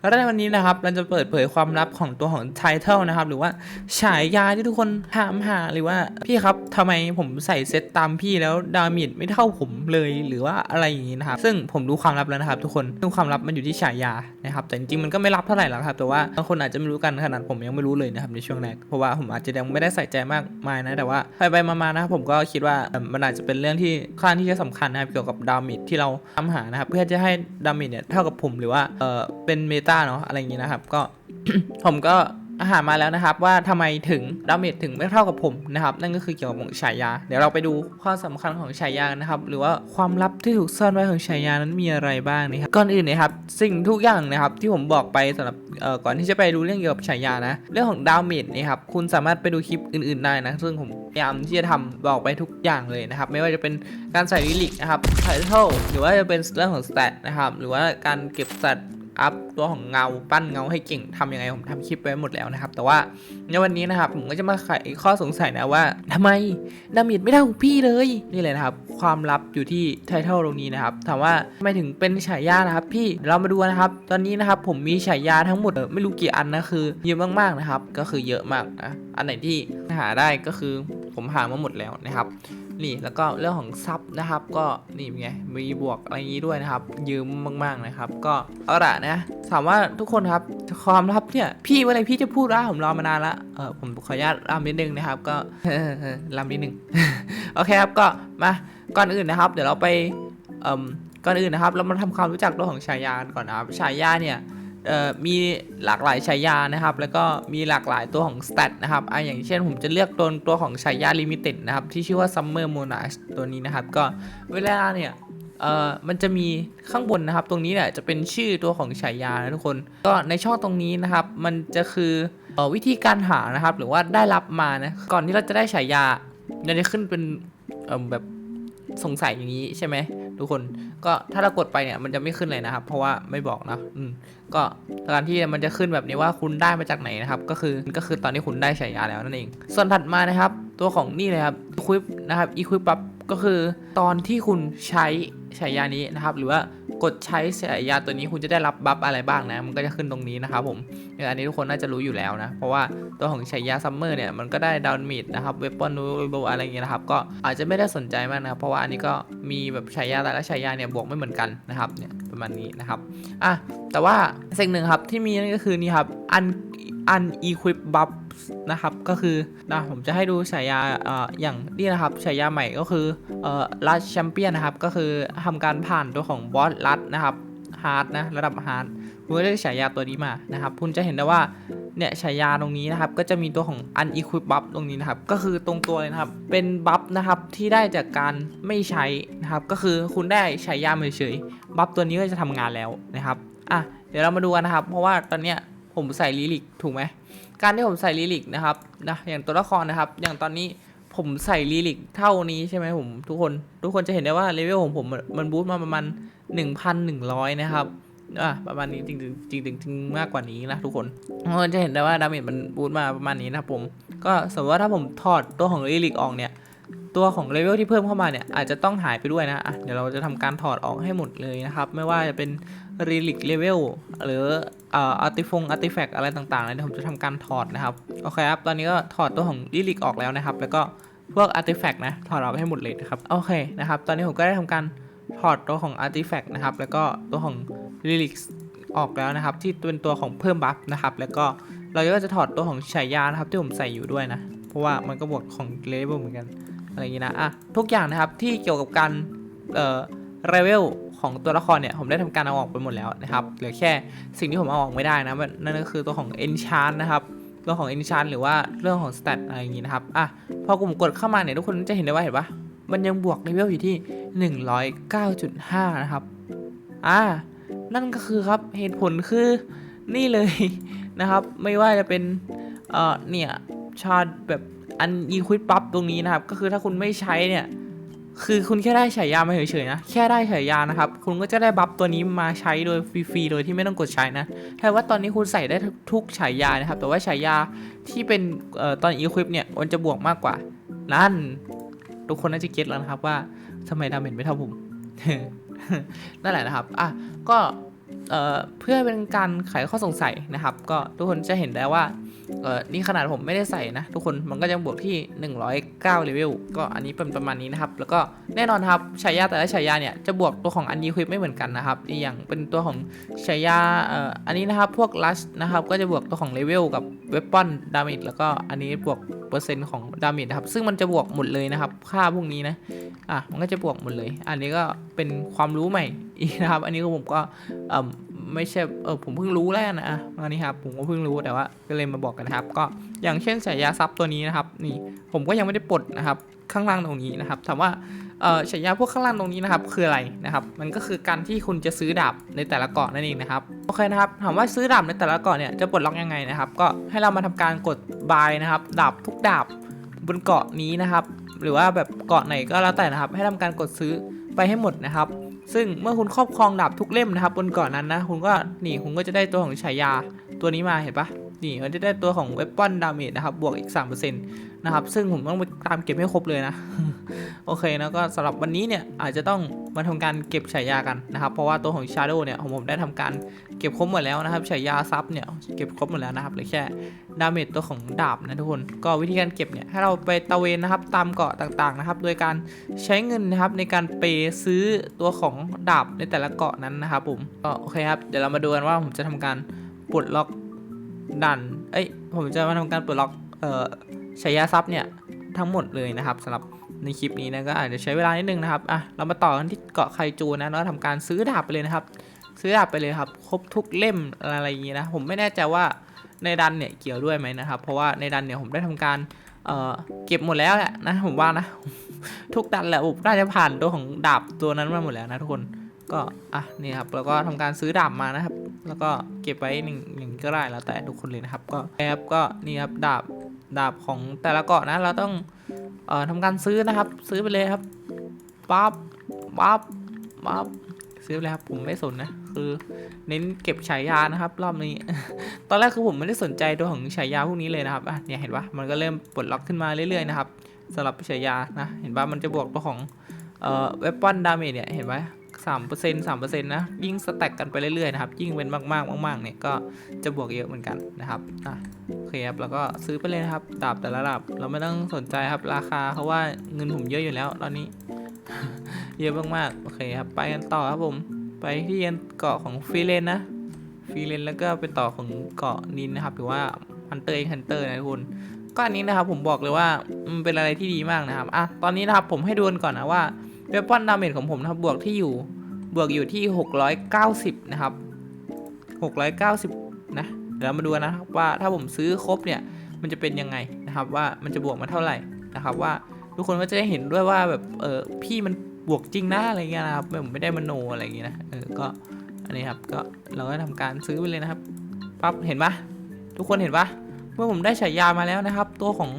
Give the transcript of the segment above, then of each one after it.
แล้วในวันนี้นะครับเราจะเปิดเผยความลับของตัวของไทเทลนะครับหรือว่าฉายาที่ทุกคนถามหาหรือว่าพี่ครับทำไมผมใส่เซตตามพี่แล้วดาเมจไม่เท่าผมเลยหรือว่าอะไรอย่างนี้นะครับซึ่งผมรู้ความลับแล้วนะครับ ทุกคนซึ่งความลับมันอยู่ที่ฉายานะครับแต่จริงๆมันก็ไม่ลับเท่าไหร่หรอกครับแต่ว่าบางคนอาจจะไม่รู้กันขนาดผมยังไม่รู้เลยนะครับในช่วงแรกเพราะว่าผมอาจจะยังไม่ได้ใส่ใจมากมายนะแต่ว่าไปไปๆมาๆนะครับผมก็คิดว่ามันอาจจะเป็นเรื่องที่ค่อนข้างที่จะสำคัญนะครับเกี่ยวกับดาเมจที่เราทำหานะครับเพื่อจะให้ดาเมจเนี่ยเท่ากับผมหรือว่าเออเป็นเมตาเนาะอะไรอย่างนี้นะครับ ก็ผมก็หามาแล้วนะครับ ว่าทำไมถึงดาเมจถึงไม่เท่ากับผมนะครับ นั่นก็คือเกี่ยวกับฉายา เดี๋ยวเราไปดูข้อสำคัญของฉายานะครับ หรือว่าความลับที่ถูกซ่อนไว้ของฉายานั้นมีอะไรบ้างนะครับก่อนอื่นนะครับ สิ่งทุกอย่างนะครับ ที่ผมบอกไปสำหรับก่อนที่จะไปดูเรื่องเกี่ยวกับฉายานะ เรื่องของดาเมจนะครับคุณสามารถไปดูคลิปอื่น ๆได้นะซึ่งผมพยายามที่จะทำบอกไปทุกอย่างเลยนะครับ ไม่ว่าจะเป็นการใส่ลิลิกนะครับไทเทลหรือว่าจะเป็นเรื่องของสเตตนะครับหรือว่าการเก็บสเตต อัพตัวของเงาปั้นเงาให้เก่งทำยังไงผมทำคลิปไว้หมดแล้วนะครับ แต่ว่าในวันนี้นะครับผมก็จะมาไขข้อสงสัยนะว่าทำไมดาเมจไม่เท่าของพี่เลยนี่เลยนะครับ ความลับอยู่ที่ไทเทลตรงนี้นะครับถามว่าทำไมถึงเป็นฉายานะครับ พี่เรามาดูนะครับ ตอนนี้นะครับผมมีฉายาทั้งหมดไม่รู้กี่อันนะคือเยอะมากๆนะครับ ก็คือเยอะมากนะอันไหนที่หาได้ก็คือผมหามาหมดแล้วนะครับ นี่แล้วก็เรื่องของซับนะครับ ก็นี่ไงมีบวกอะไรอย่างนี้ด้วยนะครับ ยืมมากๆนะครับ ก็เอาละนะถามว่าทุกคนครับความลับเนี่ยพี่เมื่อไรพี่จะพูดว่าผมรอมานานละเออผมขออนุญาตรำนิดนึงนะครับ ก็รำนิดนึงโอเคครับก็มาก่อนอื่นนะครับ เดี๋ยวเราไปอ่มก่อนอื่นนะครับ เรามาทำความรู้จักตัวของฉายาก่อนนะครับฉายาเนี่ย มีหลากหลายฉายานะครับ แล้วก็มีหลากหลายตัวของสเตตนะครับอะอย่างเช่นผมจะเลือกตัวตัวของฉายาลิมิเต็ดนะครับ ที่ชื่อว่า Summer Monarch ตัวนี้นะครับ ก็เวลาเนี่ยเอ่อมันจะมีข้างบนนะครับ ตรงนี้เนี่ยจะเป็นชื่อตัวของฉายานะทุกคน ก็ในช่องตรงนี้นะครับ มันจะคือออวิธีการหานะครับ หรือว่าได้รับมานะ ก่อนที่เราจะได้ฉายามันจะขึ้นเป็นแบบ สงสัยอย่างนี้ใช่ไหมทุกคนก็ถ้าเรากดไปเนี่ยมันจะไม่ขึ้นเลยนะครับ เพราะว่าไม่บอกนะอืมก็การที่มันจะขึ้นแบบนี้ว่าคุณได้มาจากไหนนะครับ ก็คือก็คือตอนนี้คุณได้ฉายาแล้วนั่นเอง ส่วนถัดมานะครับ ตัวของนี่เลยครับอีควิปนะครับอีควิปปับก็คือตอนที่คุณใช้ฉายานี้นะครับ หรือว่า กดใช้ฉายาตัวนี้คุณจะได้รับบัฟอะไรบ้างนะ มันก็จะขึ้นตรงนี้นะครับผมอันนี้ทุกคนน่าจะรู้อยู่แล้วนะ เพราะว่าตัวของฉายาซัมเมอร์เนี่ยมันก็ได้ดาวน์มิดนะครับเวปอนนูโบอะไรอย่างเงี้ยนะครับ ก็อาจจะไม่ได้สนใจมากนะเพราะว่าอันนี้ก็มีแบบฉายาแต่ละฉายาเนี่ยบวกไม่เหมือนกันนะครับเนี่ยประมาณนี้นะครับอะแต่ว่าสิ่งหนึ่งครับที่มีนั่นก็คือนี่ครับอัน equip buff นะครับ ก็คือนะผมจะให้ดูฉายาเอ่ออย่างนี่นะครับฉายาใหม่ก็คือเอ่อลัดแชมเปี้ยนนะครับ ก็คือทำการผ่านตัวของบอสลัดนะครับฮาร์ดนะระดับฮาร์ดคุณก็ได้ฉายาตัวนี้มานะครับ คุณจะเห็นได้ว่าเนี่ยฉายาตรงนี้นะครับ ก็จะมีตัวของ un equip buff ตรงนี้นะครับ ก็คือตรงตัวเลยนะครับ เป็นบัฟนะครับที่ได้จากการไม่ใช้นะครับ ก็คือคุณได้ฉายาเฉยๆบัฟตัวนี้ก็จะทำงานแล้วนะครับอะเดี๋ยวเรามาดูกันนะครับ เพราะว่าตอนเนี้ย ผมใส่ลิลิกถูกไหมการที่ผมใส่ลิลิกนะครับนะอย่างตัวละครนะครับ อย่างตอนนี้ผมใส่ลิลิกเท่านี้ใช่ไหมผมทุกคน ทุกคนจะเห็นได้ว่าเลเวลของผมมันบูสต์มาประมาณ 1,100 นะครับอะประมาณนี้จริงจริงจริงมากกว่านี้นะทุกคนทุกคนจะเห็นได้ว่าดาเมจมันบูสต์มาประมาณนี้นะผม ก็สมมติว่าถ้าผมถอดตัวของลิลิกออกเนี่ย ตัวของเลเวลที่เพิ่มเข้ามาเนี่ยอาจจะต้องหายไปด้วยนะะเดี๋ยวเราจะทำการถอดออกให้หมดเลยนะครับ ไม่ว่าจะเป็นรีลิกเลเวลหรืออ่ออาร์ติฟงอาร์ติแฟกอะไรต่างๆเนี่ยวผมจะทำการถอดนะครับโอเคครับตอนนี้ก็ถอดตัวของรีลิกออกแล้วนะครับ แล้วก็พวกอาร์ติแฟกนะถอดออกให้หมดเลยนะครับโอเคนะครับตอนนี้ผมก็ได้ทำการถอดตัวของอาร์ติแฟกนะครับแล้วก็ตัวของรีลิกออกแล้วนะครับ ที่เป็นตัวของเพิ่มบัฟนะครับแล้วก็เราก็จะถอดตัวของฉายานะครับที่ผมใส่อยู่ด้วยนะ เพราะว่ามันก็บวกของเลเวลเหมือนกัน อะไรอย่างนี้นะอะทุกอย่างนะครับที่เกี่ยวกับการเอ่อเลเวลของตัวละครเนี่ยผมได้ทำการเอาออกไปหมดแล้วนะครับเหลือแค่สิ่งที่ผมเอาออกไม่ได้นะนั่นก็คือตัวของ enchant นะครับตัวของ enchant หรือว่าเรื่องของ stat อะไรอย่างนี้นะครับอะพอผมกดเข้ามาเนี่ยทุกคนจะเห็นได้ว่าเห็นปะมันยังบวกเลเวลอยู่ที่ 109.5 นะครับอ่านั่นก็คือครับเหตุผลคือนี่เลยนะครับ ไม่ว่าจะเป็นเอ่อเนี่ยชาร์จแบบ อันอีควิดปั๊บตรงนี้นะครับ ก็คือถ้าคุณไม่ใช้เนี่ย คือคุณแค่ได้ฉายามาเฉยๆนะ แค่ได้ฉายานะครับ คุณก็จะได้บัฟตัวนี้มาใช้โดยฟรีๆ โดยที่ไม่ต้องกดใช้นะแต่ว่าตอนนี้คุณใส่ได้ทุกฉายานะครับ แต่ว่าฉายาที่เป็นออตอนอีควิปเนี่ยมันจะบวกมากกว่า นั่น ทุกคนน่าจะเก็ตแล้วนะครับว่าทำไมดาเมจไม่เท่าผม นั่นแหละนะครับ อะ ก็เเพื่อเป็นการไขข้อสงสัยนะครับ ก็ทุกคนจะเห็นได้ว่า เออนี่ขนาดผมไม่ได้ใส่นะ ทุกคนมันก็ยังบวกที่ 109เลเวลก็อันนี้เป็นประมาณนี้นะครับ แล้วก็แน่นอนครับฉายาแต่ละฉายาเนี่ยจะบวกตัวของอันดีควิปไม่เหมือนกันนะครับอย่างเป็นตัวของฉายาเอ่ออันนี้นะครับพวกลัชนะครับก็จะบวกตัวของเลเวลกับเวปอนดาเมจแล้วก็อันนี้บวกเปอร์เซ็นต์ของดาเมจนะครับซึ่งมันจะบวกหมดเลยนะครับ ค่าพวกนี้นะอะมันก็จะบวกหมดเลย อันนี้ก็เป็นความรู้ใหม่อีกนะครับ อันนี้ก็ผมก็เออ ไม่ใช่เออผมเพิ่งรู้แล้วนะอันนี้ครับผมก็เพิ่งรู้แต่ว่าก็เลยมาบอกกันนะครับ ก็อย่างเช่นฉายาซับตัวนี้นะครับ นี่ผมก็ยังไม่ได้ปลดนะครับข้างล่างตรงนี้นะครับถามว่าเออฉายาพวกข้างล่างตรงนี้นะครับคืออะไรนะครับ มันก็คือการที่คุณจะซื้อดาบในแต่ละเกาะนั่นเองนะครับโอเคนะครับถามว่าซื้อดาบในแต่ละเกาะเนี่ยจะปลดล็อกยังไงนะครับ ก็ให้เรามาทำการกดบายนะครับดาบทุกดาบบนเกาะนี้นะครับ หรือว่าแบบเกาะไหนก็แล้วแต่นะครับ ให้ทำการกดซื้อไปให้หมดนะครับ ซึ่งเมื่อคุณครอบครองดาบทุกเล่มนะครับบนเกาะนั้นนะ คุณก็นี่คุณก็จะได้ตัวของฉายาตัวนี้มาเห็นปะ นี่มันจะได้ตัวของเวปอนดาเมจนะครับ บวกอีก 3%นะครับ ซึ่งผมต้องไปตามเก็บให้ครบเลยนะ โอเคนะก็สำหรับวันนี้เนี่ย อาจจะต้องมาทำการเก็บฉายากันนะครับ เพราะว่าตัวของ Shadow เนี่ยของผมได้ทำการเก็บครบหมดแล้วนะครับฉายาซับเนี่ยเก็บครบหมดแล้วนะครับเหลือแค่ดาเมจตัวของดาบนะทุกคน ก็วิธีการเก็บเนี่ยให้เราไปตะเวนนะครับตามเกาะต่างๆนะครับ โดยการใช้เงินนะครับในการเปย์ซื้อตัวของดาบในแต่ละเกาะนั้นนะครับผมก็โอเคครับเดี๋ยวเรามาดูกันว่าผมจะทำการปลดล็อก ดัน เอ้ย ผมจะมาทำการเปลดล็อก เอ่อฉายาซับเนี่ย ทั้งหมดเลยนะครับสำหรับในคลิปนี้นะก็อาจจะใช้เวลานิดนึงนะครับ อะ เรามาต่อกันที่เกาะไคจูนะแล้วทำการซื้อดาบไปเลยนะครับ ซื้อดาบไปเลยครับ ครบทุกเล่มอะไรอย่างนี้นะ ผมไม่แน่ใจว่าในดันเนี่ยเกี่ยวด้วยไหมนะครับ เพราะว่าในดันเนี่ยผมได้ทำการเอ่อเก็บหมดแล้วแหละนะผมว่านะ ทุกดันแหละผมน่าจะผ่านตัวของดาบตัวนั้นมาหมดแล้วนะทุกคน ก็อะนี่ครับแล้วก็ทำการซื้อดาบมานะครับ แล้วก็เก็บไว้หนึ่งอย่งก็ได้แล้วแต่ทุกคนเลยนะครับ ก็แอบก็นี่ครับดาบดาบของแต่ละเกาะนะ เราต้องเอ่อทำการซื้อนะครับ ซื้อไปเลยครับปั๊บปั๊บปั๊บซื้อไปเลยครับผมไม่สนนะ คือเน้นเก็บฉายานะครับ รอบนี้ ตอนแรกคือผมไม่ได้สนใจตัวของฉายาพวกนี้เลยนะครับอะเนี่ยเห็นปะมันก็เริ่มปลดล็อกขึ้นมาเรื่อยๆนะครับสำหรับฉายานะ เห็นปะมันจะบวกตัวของเอ่อเวปอนดาเมจเนี่ยเห็นปะสาม เปอร์เซ็นต์สามเปอร์เซ็นต์นะยิ่งสแต็กกันไปเรื่อยๆนะครับยิ่งเป็นมากๆมากๆเนี่ยก็จะบวกเยอะเหมือนกันนะครับอะโอเคครับแล้วก็ซื้อไปเลยนะครับดาบแต่ละดาบเราไม่ต้องสนใจครับราคาเพราะว่าเงินผมเยอะอยู่แล้วตอนนี้ เยอะมากๆโอเคครับไปกันต่อครับผมไปที่เกาะของฟรีเลนนะฟรีเลนแล้วก็เป็นต่อของเกาะนินนะครับหรือว่าฮันเตอร์เอ็กฮันเตอร์นะทุกคนก็อันนี้นะครับผมบอกเลยว่ามันเป็นอะไรที่ดีมากนะครับอะตอนนี้นะครับผมให้ดูกันก่อนนะว่า เวปอนดาเมจของผมนะครับบวกที่อยู่บวกอยู่ที่ 690 นะครับ 690 นะ เดี๋ยวมาดูกันนะครับว่าถ้าผมซื้อครบเนี่ย มันจะเป็นยังไงนะครับ ว่ามันจะบวกมาเท่าไหร่นะครับ ว่าทุกคนก็จะได้เห็นด้วยว่าแบบเออพี่มันบวกจริงนะอะไรเงี้ยนะครับแบบไม่ได้มโนอะไรอย่างเงี้ยนะเออก็อันนี้ครับก็เราก็ทำการซื้อไปเลยนะครับปั๊บเห็นปะทุกคนเห็นปะเมื่อผมได้ฉายามาแล้วนะครับ ตัวของ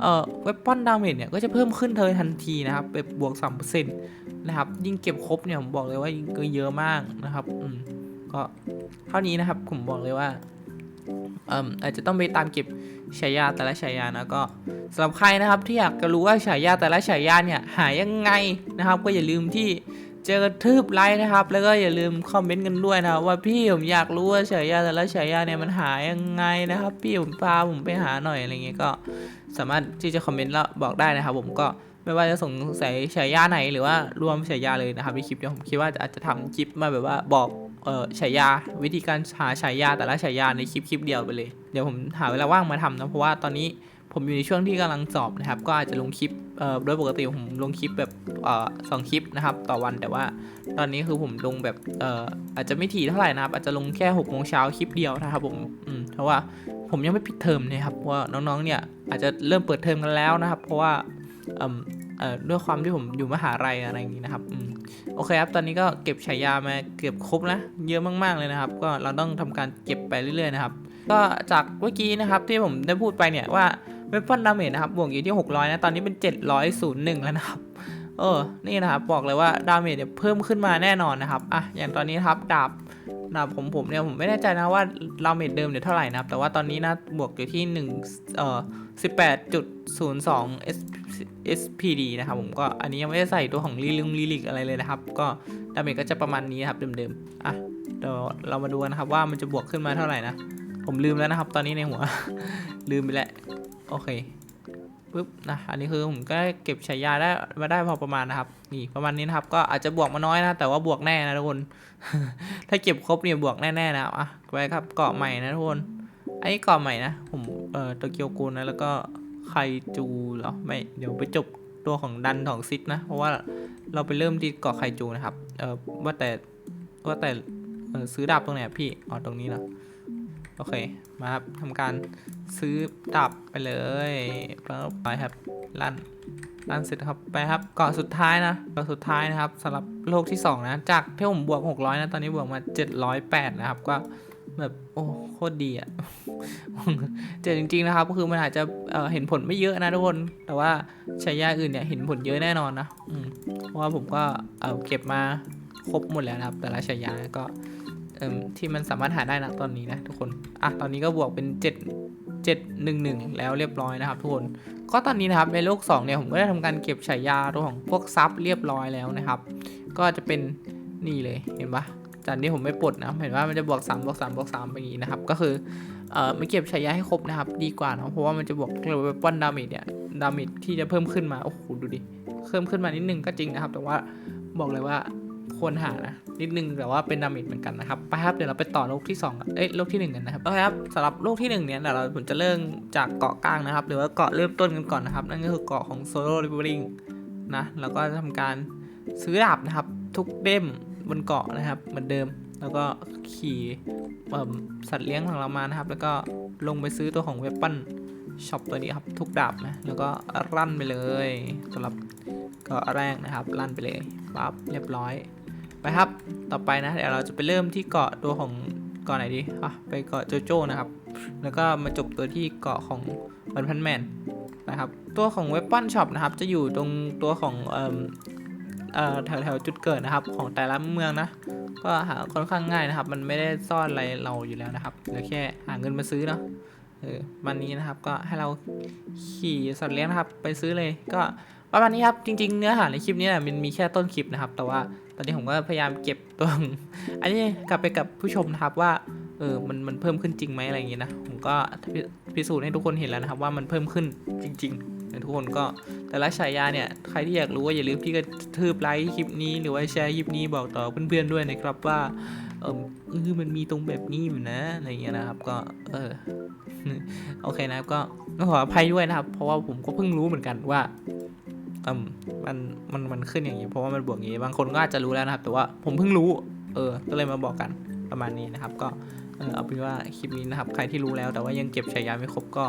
เอ่อเวปอนดาเมจเนี่ยก็จะเพิ่มขึ้นเทยทันทีนะครับแบบบวก3%นะครับยิ่งเก็บครบเนี่ยผมบอกเลยว่ายิ่งก็เยอะมากนะครับอืมก็เท่านี้นะครับผมบอกเลยว่าเอ่ออาจจะต้องไปตามเก็บฉายาแต่ละฉายานะก็สำหรับใครนะครับที่อยากจะรู้ว่าฉายาแต่ละฉายาเนี่ยหายังไงนะครับ ก็อย่าลืมที่ เจอกระทืบไลค์นะครับ แล้วก็อย่าลืมคอมเมนต์กันด้วยนะครับ ว่าพี่ผมอยากรู้ว่าฉายาแต่ละฉายาเนี่ยมันหายังไงนะครับ พี่ผมพาผมไปหาหน่อยอะไรเงี้ยก็สามารถที่จะคอมเมนต์แล้วบอกได้นะครับ ผมก็ไม่ว่าจะสงสัยฉายาไหนหรือว่ารวมฉายาเลยนะครับในคลิปเนี้ผมคิดว่าอาจจะทำคลิปมาแบบว่าบอกเออฉายาวิธีการหาฉายาแต่ละฉายาในคลิปคลิปเดียวไปเลย เดี๋ยวผมหาเวลาว่างมาทำนะเพราะว่าตอนนี้ผมอยู่ในช่วงที่กำลังสอบนะครับ ก็อาจจะลงคลิป โดยปกติผมลงคลิปแบบอสองคลิปนะครับต่อวันแต่ว่าตอนนี้คือผมลงแบบอออาจจะไม่ถี่เท่าไหร่นะครับอาจจะลงแค่หกโมงเช้าคลิปเดียวนะครับผมเพราะว่าผมยังไม่ปิดเทอมนะครับว่าน้องๆเนี่ยอาจจะเริ่มเปิดเทอมกันแล้วนะครับ เพราะว่าด้วยความที่ผมอยู่มหาลัยอะไรอย่างนี้นะครับอโอเคครับ ตอนนี้ก็เก็บฉายามาเก็บครบนะ เยอะมากๆเลยนะครับ ก็เราต้องทำการเก็บไปเรื่อยๆนะครับ ก็จากเมื่อกี้นะครับที่ผมได้พูดไปเนี่ยว่า เวปอนดาเมจนะครับ บวกอยู่ที่ 600 นะ ตอนนี้เป็น 701 แล้วนะครับ เออ นี่นะครับ บอกเลยว่าดาเมจเนี่ยเพิ่มขึ้นมาแน่นอนนะครับ อะ อย่างตอนนี้ครับดาบดาบผมผมเนี่ยผมไม่แน่ใจนะว่าดาเมจเดิมเนี่ยเท่าไหร่นะครับ แต่ว่าตอนนี้นะ บวกอยู่ที่1เอ่อ18.02 S SPD นะครับผมก็อันนี้ยังไม่ได้ใส่ตัวของลีลิงลีลิกอะไรเลยนะครับ ก็ดาเมจก็จะประมาณนี้นครับเดิมๆ อะเดี๋ยวเรามาดูกันนะครับว่ามันจะบวกขึ้นมาเท่าไหร่นะ ผมลืมแล้วนะครับ ตอนนี้ในหัว ลืมไปแล้ว โอเคปุ๊บนะอันนี้คือผมก็เก็บฉายาได้มาได้พอประมาณนะครับ นี่ประมาณนี้นะครับก็อาจจะบวกมาน้อยนะ แต่ว่าบวกแน่นะทุกคน ถ้าเก็บครบเนี่ยบวกแน่ๆนะครับอะไปครับเกาะใหม่นะทุกคนไอ้เกาะใหม่นะผมเอ่อโตเกียวกูนะแล้วก็ไคจูเหรอไม่เดี๋ยวไปจบตัวของดันของซิดนะเพราะว่าเราไปเริ่มที่เกาะไคจูนะครับเออว่าแต่ว่าแต่เอ่อซื้อดาบตรงไหนพี่อ๋อตรงนี้เนาะ โอเค มาครับทำการซื้อดาบไปเลยปั๊บไปครับลั่นลั่นเสร็จครับไปครับเกาะสุดท้ายนะเกาะสุดท้ายนะครับสำหรับโลกที่ 2 นะ จากที่ผมบวก 600 นะ ตอนนี้บวกมา 708 นะครับ ก็แบบโอ้โคตรดีอะเจอจริงๆนะครับก็คือมันอาจจะเเห็นผลไม่เยอะนะทุกคน แต่ว่าใช้ยาอื่นเนี่ยเห็นผลเยอะแน่นอนนะเพราะว่าผมก็เเก็บมาครบหมดแล้วนะครับ แต่ละฉายาก็ ที่มันสามารถหาได้นะตอนนี้นะทุกคน อะตอนนี้ก็บวกเป็น 7 711 แล้วเรียบร้อยนะครับทุกคน ก็ตอนนี้นะครับในโลก2เนี่ยผมก็ได้ทำการเก็บฉายาตัวของพวกซับเรียบร้อยแล้วนะครับ ก็จะเป็นนี่เลยเห็นปะจากนี้ผมไม่ปลดนะเห็นว่ามันจะบวก3บวก3บวก3ไปอย่างนี้นะครับ ก็คือเอ่อไม่เก็บฉายาให้ครบนะครับ ดีกว่าเนาะเพราะว่ามันจะบวกเรียกว่าป้อนดาเมจเนี่ยดาเมจที่จะเพิ่มขึ้นมาโอ้โหดูดิเพิ่มขึ้นมานิดนึงก็จริงนะครับ แต่ว่าบอกเลยว่า ควรหานะนิดนึงแต่ว่าเป็นดาเมจเหมือนกันนะครับไปครับเดี๋ยวเราไปต่อโลกที่2กันเอ้ยโลกที่หนึ่งกันนะครับโอเคครับสำหรับโลกที่หนึ่งเนี่ยเดี๋ยวเราผมจะเริ่มจากเกาะกลางนะครับ หรือว่าเกาะเริ่มต้นกันก่อนนะครับ นั่นก็คือเกาะของโซโล่ริเวอริงนะแล้วก็จะทำการซื้อดาบนะครับ ทุกเด้มบนเกาะนะครับ เหมือนเดิมแล้วก็ขี่สัตว์เลี้ยงของเรามานะครับ แล้วก็ลงไปซื้อตัวของเวปปันช็อปตัวนี้ครับทุกดาบนะแล้วก็รั่นไปเลยสำหรับเกาะแรกนะครับ ลั่นไปเลยปั๊บเรียบร้อย ไปครับ ต่อไปนะ เดี๋ยวเราจะไปเริ่มที่เกาะตัวของเกาะไหนดีอะไปเกาะโจโจ้นะครับ แล้วก็มาจบตัวที่เกาะของวันพันแมนนะครับ ตัวของเว็บปั้นช็อปนะครับ จะอยู่ตรงตัวของเอ่อแถวแถวจุดเกิดนะครับ ของแต่ละเมืองนะ ก็หาค่อนข้างง่ายนะครับ มันไม่ได้ซ่อนอะไรเราอยู่แล้วนะครับเหลือแค่หาเงินมาซื้อเนาะเออวันนี้นะครับก็ให้เราขี่สัตว์เลี้ยงนะครับ ไปซื้อเลยก็ประมาณนี้ครับจริง ๆ เนื้อหาในคลิปนี้นี่ยมันมีแค่ต้นคลิปนะครับ แต่ว่า ตอนนี้ผมก็พยายามเก็บตัว อันนี้กลับไปกับผู้ชมนะครับว่าเออมันมันเพิ่มขึ้นจริงไหมอะไรอย่างงี้นะ ผมก็พิพิสูจน์ให้ทุกคนเห็นแล้วนะครับ ว่ามันเพิ่มขึ้นจริงๆนะทุกคนก็แต่ละฉายาเนี่ยใครที่อยากรู้ว่าอย่าลืมที่กระทืบไลค์คลิปนี้หรือว่าแชร์คลิปนี้บอกต่อเพื่อนๆด้วยนะครับว่าเออเออมันมีตรงแบบนี้อยู่นะอะไรอย่างเงี้ยนะครับก็เออโอเคนะครับก็ต้องขออภัยด้วยนะครับ เพราะว่าผมก็เพิ่งรู้เหมือนกันว่าเอมมันมันมันขึ้นอย่างนี้เพราะว่ามันบวกอย่างนี้ บางคนก็อาจจะรู้แล้วนะครับ แต่ว่าผมเพิ่งรู้ เออ ก็เลยมาบอกกันประมาณนี้นะครับ ก็เออเอาเป็นว่าคลิปนี้นะครับ ใครที่รู้แล้วแต่ว่ายังเก็บฉายาไม่ครบก็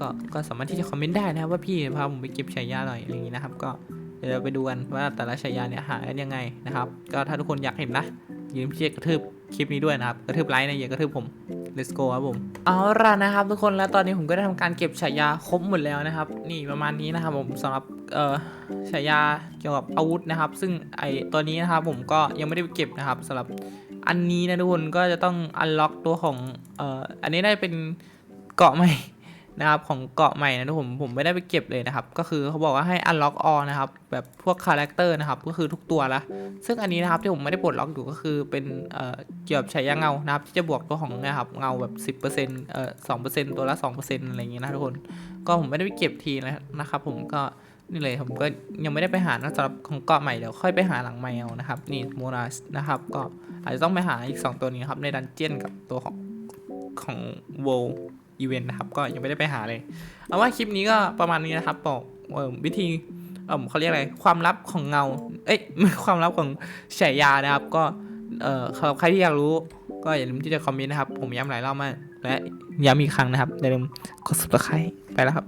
ก็ก็สามารถที่จะคอมเมนต์ได้นะครับว่าพี่พาผมไปเก็บฉายาหน่อยอะไรอย่างนี้นะครับ ก็เดี๋ยวเราไปดูกันว่าแต่ละฉายาเนี่ยหากันยังไงนะครับ ก็ถ้าทุกคนอยากเห็นนะยืมที่จะกระทืบคลิปนี้ด้วยนะครับ กระทืบไลค์นะอย่ากระทืบผม let's go ครับผม เอาละนะครับทุกคนแล้วตอนนี้ผมก็ได้ทำการเก็บฉายาครบหมดแล้วนะครับ นี่ประมาณนี้นะครับผมสำหรับ เอ่อฉายาเกี่ยวกับอาวุธนะครับ ซึ่งไอตัวนี้นะครับผมก็ยังไม่ได้ไปเก็บนะครับสำหรับอันนี้นะทุกคนก็จะต้องอันล็อกตัวของเอ่ออันนี้ได้เป็นเกาะใหม่นะครับของเกาะใหม่นะทุกผมผมไม่ได้ไปเก็บเลยนะครับ ก็คือเขาบอกว่าให้ unlock all นะครับแบบพวกคาแรคเตอร์นะครับก็คือทุกตัวละซึ่งอันนี้นะครับที่ผมไม่ได้ปลดล็อกอยู่ก็คือเป็นเอ่อเกี่ยวกับฉายาเงานะครับที่จะบวกตัวของนะครับเงาแบบ10%เอ่อ2%ตัวละ2%อะไรอย่างเงี้ยนะทุกคนก็ผมไม่ได้ไปเก็บทีนะครับผมก็ นี่เลยผมก็ยังไม่ได้ไปหานะสำหรับของเกาะใหม่เดี๋ยวค่อยไปหาหลังใหม่เอานะครับ นี่โมนาสนะครับก็อาจจะต้องไปหาอีก 2 ตัวนี้นะครับในดันเจียนกับตัวของของโวอีเวนต์นะครับก็ยังไม่ได้ไปหาเลย เอาว่าคลิปนี้ก็ประมาณนี้นะครับบอกเอ่อวิธีเอ่อเขาเรียกอะไรความลับของเงา เอ้ยความลับของฉายานะครับ ก็เอ่อสำหรับใครที่อยากรู้ ก็อย่าลืมที่จะคอมเมนต์นะครับ ผมย้ำหลายรอบมากและย้ำอีกครั้งนะครับอย่าลืมกด subscribe ไปแล้วครับ